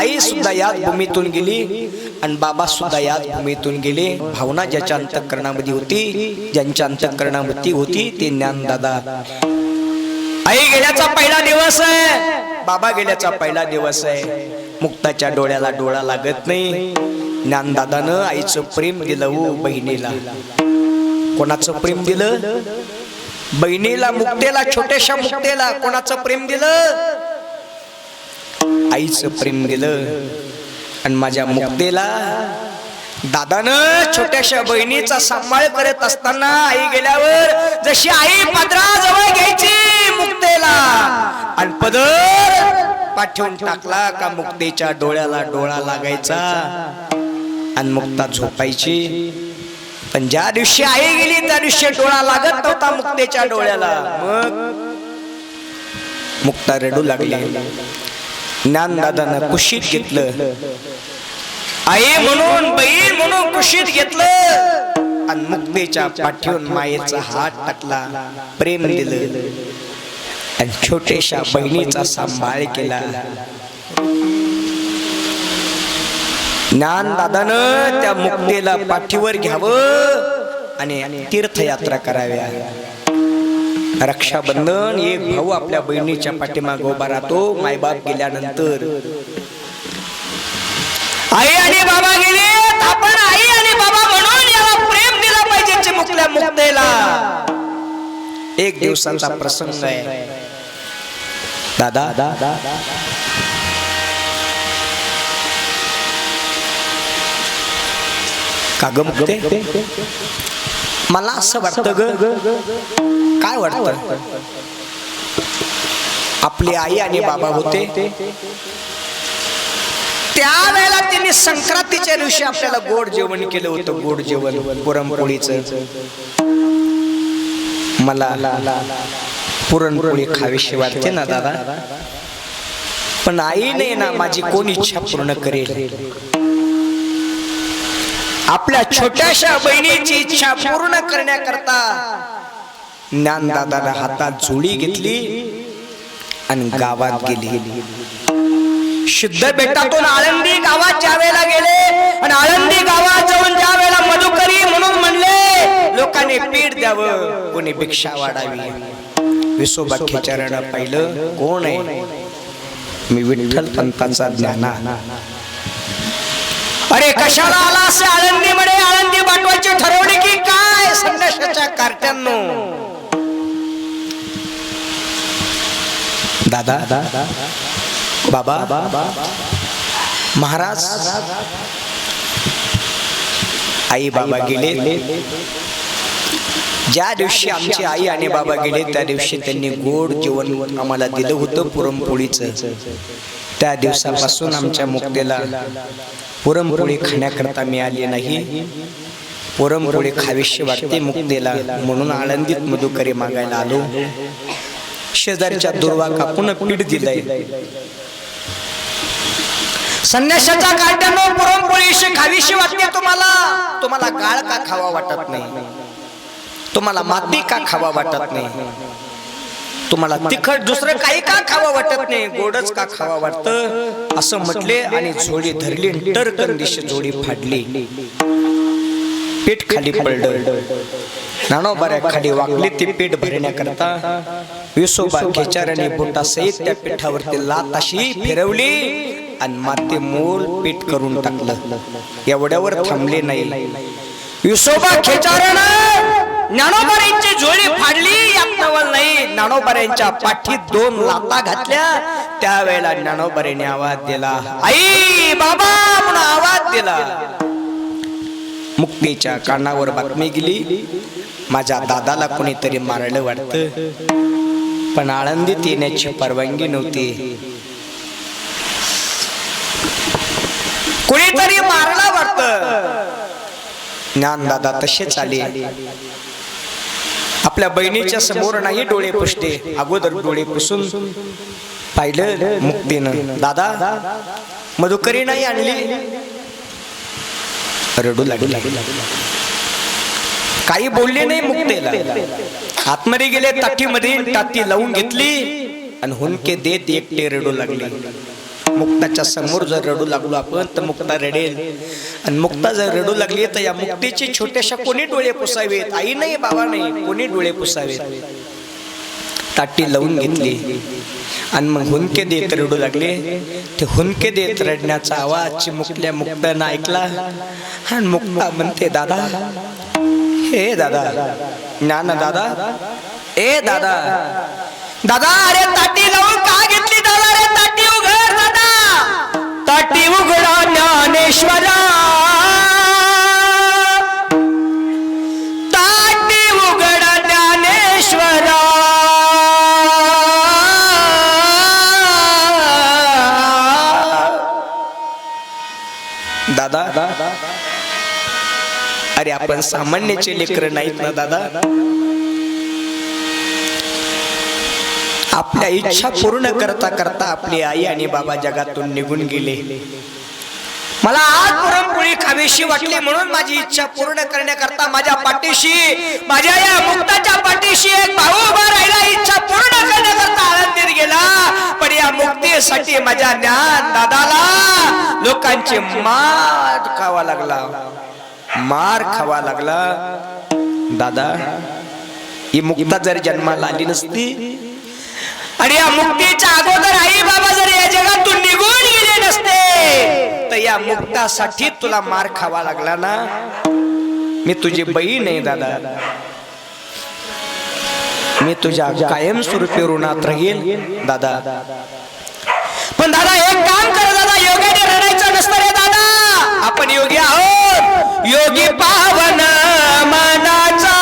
आई सुद्धा याच भूमीतून गेली आणि बाबा सुद्धा याच भूमीतून गेले. भावना ज्याच्या अंतकरणामध्ये होती ज्यांच्या अंतकरणामध्ये होती ते ज्ञानदादा. आई गेल्याचा पहिला दिवस आहे. बाबा गेल्याचा पहिला दिवस आहे. मुक्ताच्या डोळ्याला डोळा लागत नाही. ज्ञानदादानं आईचं प्रेम दिलं हो बहिणीला. कोणाचं प्रेम दिलं? बहिणीला मुक्तेला छोट्याशा मुक्तेला कोणाचं प्रेम दिलं? आईचं प्रेम दिलं आणि माझ्या मुक्तेला दादानं छोट्याशा बहिणीचा सांभाळ करत असताना आई गेल्यावर जशी आई पदराजवळ घ्यायची मुक्तेला आणि पदर पाठवून टाकला का मुक्तेच्या डोळ्याला डोळा लागायचा आणि मुक्ता झोपायची. पण ज्या दिवशी आई गेली त्या दिवशी डोळा लागत नव्हता मुक्तेच्या डोळ्याला. मग मुक्ता रडू लागली. ज्ञानदादानं कुशीत घेतलं. आई म्हणून बहीण म्हणून कुशीत घेतलं. आणि मुक्तेच्या पाठीवून मायेचा हात टाकला. प्रेम दिलं. आणि छोटेशा बहिणीचा सांभाळ केला. ज्ञानदादानं त्या मुक्तेला पाठीवर घ्यावं आणि तीर्थयात्रा कराव्या. रक्षाबंधन एक भाऊ आपल्या बहिणीच्या पाठीमाग उभा राहतो मायबाप गेल्यानंतर. आई आणि बाबा गेले आपण आई आणि बाबा म्हणून याला प्रेम दिलं पाहिजे चिमुकल्या मुक्तेला. एक दिवसांचा प्रसंग आहे. दादा. दादा का मला असं वाटतं ग. काय वाटतं? आपली आई आणि बाबा होते. त्यावेळेला त्यांनी संक्रांतीच्या दिवशी आपल्याला गोड जेवण केलं होतं गोड जेवण पुरणपोळीच. मला पुरणपोळी खावीशी वाटते ना दादा. पण आई नाही ना माझी कोण इच्छा पूर्ण करेल. आपल्या छोट्याशा बहिणीची इच्छा पूर्ण करण्याकरता ज्ञानदादाला हातात जोडी घेतली आणि गावात गेली. शुद्ध बेटातून आळंदी गावात ज्या वेळेला गेले आणि आळंदी गावात जाऊन ज्या वेळेला मधुकरी म्हणून म्हणले लोकांनी पीठ द्यावं कोणी भिक्षा वाढावी. विसोबा खिचारानं पाहिलं कोण आहे? मी विठ्ठल पंतांचा ज्ञाना अरे कशाला आला असे आळंदी मध्ये आळंदी पाठवायची ठरवले की काय? संन्यासाच्या कार्ट्यांनो. दादा बाबा महाराज आई बाबा गेले. ज्या दिवशी आमची आई आणि बाबा गेले त्या दिवशी त्यांनी गोड जेवण आम्हाला दिलं होतं पुरणपोळीचं. त्या दिवसापासून आमच्या मुक्तेला पुरणपोळी खाण्याकरता मिळाली नाही. पुरणपोळी खावीशी वाटते मुक्तीला म्हणून आळंदीत मधुकरी मागायला आलो. शेजारच्या दुर्वा कापून पीठ दिलंय. संन्यासाच्या काट्यानं पुरणपोळीशी खावीशी वाटते तुम्हाला? तुम्हाला गाळ का खावा वाटत नाही? तुम्हाला माती का खावा वाटत नाही? तुम्हाला तिखट दुसरं काही का खावा वाटत नाही? गोडच का खावा वाटत? असं म्हटले आणि झोडी धरली टरकन दिशे झोडी फाडली. पीठ खाली पडलं. नानोबाऱ्या खाली वाकली ती पीठ भरण्याकरता विसोबा खेचाराने बोटा सहित त्या पिठावरती लात अशी फिरवली आणि माते मूल पीठ करून टाकलं. एवढ्यावर थांबले नाही. विसोबा खेचारानं ज्ञानोबाऱ्यांची झोळी फाडली यात नवल नाही. ज्ञानोबाऱ्यांच्या पाठीत दोन लाता घातल्या. त्यावेळेला ज्ञानोबाऱ्याने आवाज दिला आई बाबा म्हणून आवाज दिला. मुक्तीच्या कानावर बातमी गेली. माझ्या दादाला कोणीतरी मारलं वाटतं. पण आळंदीत येण्याची परवानगी नव्हती. कोणीतरी मारला वाटतं. ज्ञानदादा तसेच आले. आपल्या बहिणीच्या समोर नाही डोळे पुसते. अगोदर डोळे पुसून पाहिलं मुक्तीनं. दादा मधुकरी नाही आणली? रडू लागली. काही बोलले नाही मुक्तेला. आतमध्ये गेले ताटीमध्ये टाती लावून घेतली आणि हुंके देत एकटे रडू लागले. मुक्ताच्या समोर जर रडू लागलो आपण तर मुक्ता रडेल. आणि मुक्ता जर रडू लागली तर या मुक्तीचे छोट्याशा कोणी डोळे पुसावेत? आई नाही बाबा नाही कोणी डोळे पुसावेत? ताटी लावून घेतली. आणि मग हुंके देत रडू लागले. ते हुंके देत रडण्याचा आवाज चिमुकल्या मुक्तानं ऐकला. आणि मुक्ता म्हणते दादा हे दादा ज्ञान दादा ए दादा दादा अरे ताटी लावून का घेतली दादा अरे ताटी दादा ताटी उघडा ज्ञानेश्वरा. ताटी उघडा ज्ञानेश्वरा. दादा अरे आपण सामान्यचे लेकर नाहीत ना दादा? आपल्या इच्छा पूर्ण करता करता आपली आई आणि बाबा जगातून निघून गेले. मला आज पुरणपोळी खावीशी वाटली म्हणून माझी इच्छा पूर्ण करण्याकरता माझ्या पाठीशी माझ्या या मुक्ताच्या पाठीशी एक भाऊ उभा राहिला. इच्छा पूर्ण करण्याकरता आनंदीत गेला. पण या मुक्तीसाठी माझ्या ज्ञान दादाला लोकांचे मार खावा लागला. मार खावा लागला. दादा ही मुक्ता जर जन्माला आली नसती आणि या मुक्तीच्या अगोदर आई बाबा जर या जगातून निघून गेले नसते तर या मुक्तासाठी तुला मार खावा लागला ना? मी तुझी बहीण आहे दादा. मी तुझ्या कायम स्वरूपी ऋणात राहील दादा. पण दादा एक काम कर दादा. योगाने रडायचं नसतं रे दादा. आपण योगी आहोत. योगी पावन मनाचा.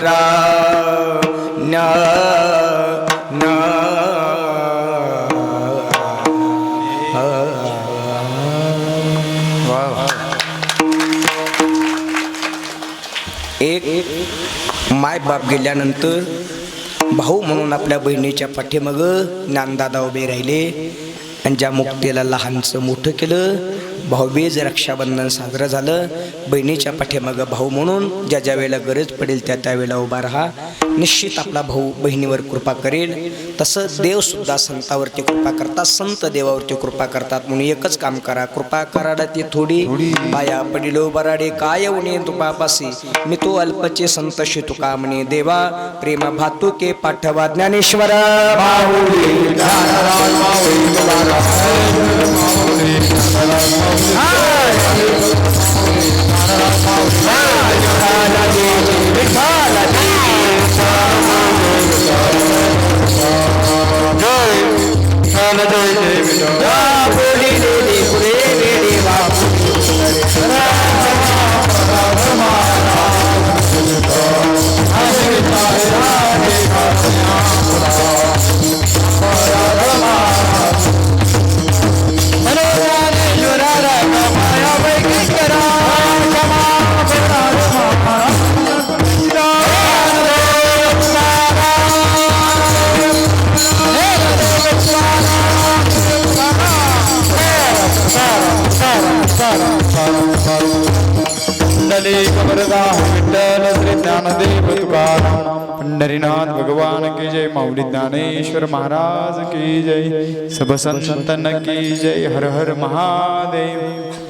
ज्ञानेश्वरा न एक माय बाप गेल्यानंतर भाऊ म्हणून आपल्या बहिणीच्या पाठीमाग ज्ञानदादा उभे राहिले. आणि ज्या मुक्तीला लहानचं मोठं केलं भाऊबीज रक्षाबंधन साजरं झालं. बहिणीच्या पाठीमागं भाऊ म्हणून ज्या ज्या वेळेला गरज पडेल त्या त्यावेळेला उभा राहा. निश्चित आपला भाऊ बहिणीवर कृपा करेल. तसं देवसुद्धा संतावरती कृपा करतात संत देवावरती कृपा करतात म्हणून एकच काम करा. कृपा कराडा ती थोडी. पाया पडिलो बराडे काय उणे तुपापासी? मी तो अल्पचे संतशी तुका म्हणे देवा प्रेम भातुके पाठवा ज्ञानेश्वरा. Ah! माऊली ज्ञानेश्वर महाराज की जय। सब संतन की जय। हर हर महादेव।